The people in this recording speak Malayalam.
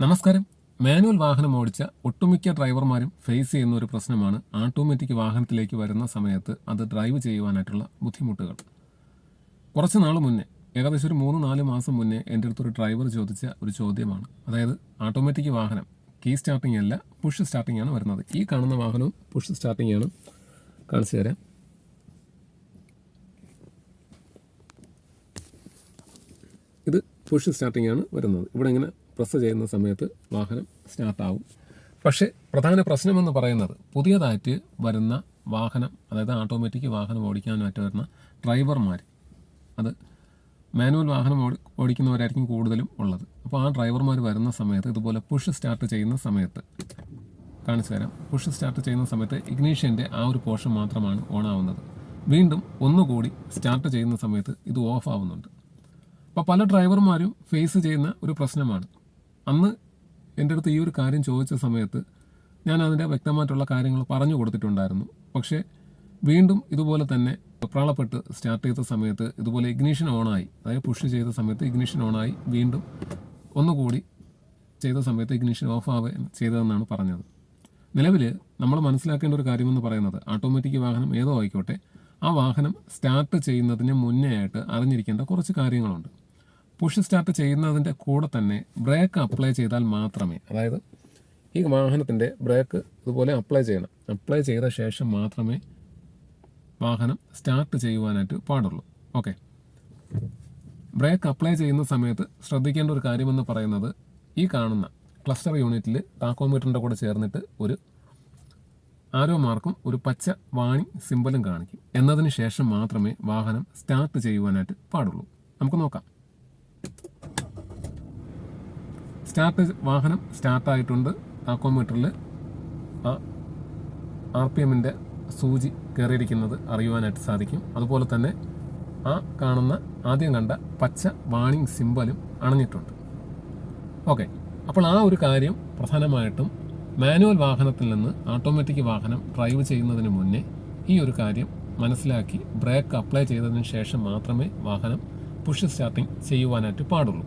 നമസ്കാരം. മാനുവൽ വാഹനം ഓടിച്ച ഒട്ടുമിക്ക ഡ്രൈവർമാരും ഫേസ് ചെയ്യുന്ന ഒരു പ്രശ്നമാണ് ഓട്ടോമാറ്റിക് വാഹനത്തിലേക്ക് വരുന്ന സമയത്ത് അത് ഡ്രൈവ് ചെയ്യുവാനായിട്ടുള്ള ബുദ്ധിമുട്ടുകൾ. കുറച്ച് നാൾ മുന്നേ ഏകദേശം ഒരു മൂന്ന് നാല് മാസം മുന്നേ എന്റെ അടുത്തൊരു ഡ്രൈവർ ചോദിച്ച ഒരു ചോദ്യമാണ്. അതായത് ഓട്ടോമാറ്റിക് വാഹനം കീ സ്റ്റാർട്ടിംഗ് അല്ല പുഷ് സ്റ്റാർട്ടിംഗ് ആണ് വരുന്നത്. ഈ കാണുന്ന വാഹനവും പുഷ് സ്റ്റാർട്ടിംഗ് ആണ്. കാണിച്ചു തരാം. ഇത് പുഷ് സ്റ്റാർട്ടിംഗ് ആണ് വരുന്നത്. ഇവിടെ ഇങ്ങനെ പ്രസ് ചെയ്യുന്ന സമയത്ത് വാഹനം സ്റ്റാർട്ടാവും. പക്ഷേ പ്രധാന പ്രശ്നമെന്ന് പറയുന്നത് പുതിയതായിട്ട് വരുന്ന വാഹനം അതായത് ഓട്ടോമാറ്റിക് വാഹനം ഓടിക്കാനായിട്ട് വരുന്ന ഡ്രൈവർമാർ അത് മാനുവൽ വാഹനം ഓടി ഓടിക്കുന്നവരായിരിക്കും കൂടുതലും ഉള്ളത്. അപ്പോൾ ആ ഡ്രൈവർമാർ വരുന്ന സമയത്ത് ഇതുപോലെ പുഷ് സ്റ്റാർട്ട് ചെയ്യുന്ന സമയത്ത് കാണിച്ചു തരാം. പുഷ് സ്റ്റാർട്ട് ചെയ്യുന്ന സമയത്ത് ഇഗ്നീഷ്യന്റെ ആ ഒരു പോർഷൻ മാത്രമാണ് ഓൺ ആവുന്നത്. വീണ്ടും ഒന്നുകൂടി സ്റ്റാർട്ട് ചെയ്യുന്ന സമയത്ത് ഇത് ഓഫ് ആവുന്നുണ്ട്. അപ്പോൾ പല ഡ്രൈവർമാരും ഫേസ് ചെയ്യുന്ന ഒരു പ്രശ്നമാണ്. അന്ന് എന്റെ അടുത്ത് ഈ ഒരു കാര്യം ചോദിച്ച സമയത്ത് ഞാൻ അതിന്റെ വ്യക്തമായിട്ടുള്ള കാര്യങ്ങൾ പറഞ്ഞു കൊടുത്തിട്ടുണ്ടായിരുന്നു. പക്ഷേ വീണ്ടും ഇതുപോലെ തന്നെ പ്രാളപ്പെട്ട് സ്റ്റാർട്ട് ചെയ്ത സമയത്ത് ഇതുപോലെ ഇഗ്നീഷൻ ഓണായി അതായത് പുഷ് ചെയ്ത സമയത്ത് ഇഗ്നീഷൻ ഓണായി വീണ്ടും ഒന്നുകൂടി ചെയ്ത സമയത്ത് ഇഗ്നീഷൻ ഓഫ് ആവുക ചെയ്തതെന്നാണ് പറഞ്ഞത്. നിലവിൽ നമ്മൾ മനസ്സിലാക്കേണ്ട ഒരു കാര്യമെന്ന് പറയുന്നത് ഓട്ടോമാറ്റിക് വാഹനം ഏതോ ആയിക്കോട്ടെ ആ വാഹനം സ്റ്റാർട്ട് ചെയ്യുന്നതിന് മുന്നേ ആയിട്ട് അറിഞ്ഞിരിക്കേണ്ട കുറച്ച് കാര്യങ്ങളുണ്ട്. പുഷ് സ്റ്റാർട്ട് ചെയ്യുന്നതിന്റെ കൂടെ തന്നെ ബ്രേക്ക് അപ്ലൈ ചെയ്താൽ മാത്രമേ അതായത് ഈ വാഹനത്തിന്റെ ബ്രേക്ക് ഇതുപോലെ അപ്ലൈ ചെയ്യണം. അപ്ലൈ ചെയ്ത ശേഷം മാത്രമേ വാഹനം സ്റ്റാർട്ട് ചെയ്യുവാനായിട്ട് പാടുള്ളൂ. ഓക്കെ. ബ്രേക്ക് അപ്ലൈ ചെയ്യുന്ന സമയത്ത് ശ്രദ്ധിക്കേണ്ട ഒരു കാര്യമെന്ന് പറയുന്നത് ഈ കാണുന്ന ക്ലസ്റ്റർ യൂണിറ്റിൽ ടാക്കോമീറ്ററിന്റെ കൂടെ ചേർന്നിട്ട് ഒരു ആരോ മാർക്കും ഒരു പച്ച വാണി സിമ്പലും കാണിക്കും. എന്നതിന് ശേഷം മാത്രമേ വാഹനം സ്റ്റാർട്ട് ചെയ്യുവാനായിട്ട് പാടുള്ളൂ. നമുക്ക് നോക്കാം. സ്റ്റാർട്ട് വാഹനം സ്റ്റാർട്ടായിട്ടുണ്ട്. ടാക്കോമീറ്ററിൽ ആ ആർ പി എമ്മിന്റെ സൂചി കയറിയിരിക്കുന്നത് അറിയുവാനായിട്ട് സാധിക്കും. അതുപോലെ തന്നെ ആ കാണുന്ന ആദ്യം കണ്ട പച്ച വാണിംഗ് സിമ്പലും അണഞ്ഞിട്ടുണ്ട്. ഓക്കെ. അപ്പോൾ ആ ഒരു കാര്യം പ്രധാനമായിട്ടും മാനുവൽ വാഹനത്തിൽ നിന്ന് ഓട്ടോമാറ്റിക് വാഹനം ഡ്രൈവ് ചെയ്യുന്നതിന് മുന്നേ ഈ ഒരു കാര്യം മനസ്സിലാക്കി ബ്രേക്ക് അപ്ലൈ ചെയ്തതിന് ശേഷം മാത്രമേ വാഹനം പുഷ് സ്റ്റാർട്ടിംഗ് ചെയ്യുവാനായിട്ട് പാടുള്ളൂ.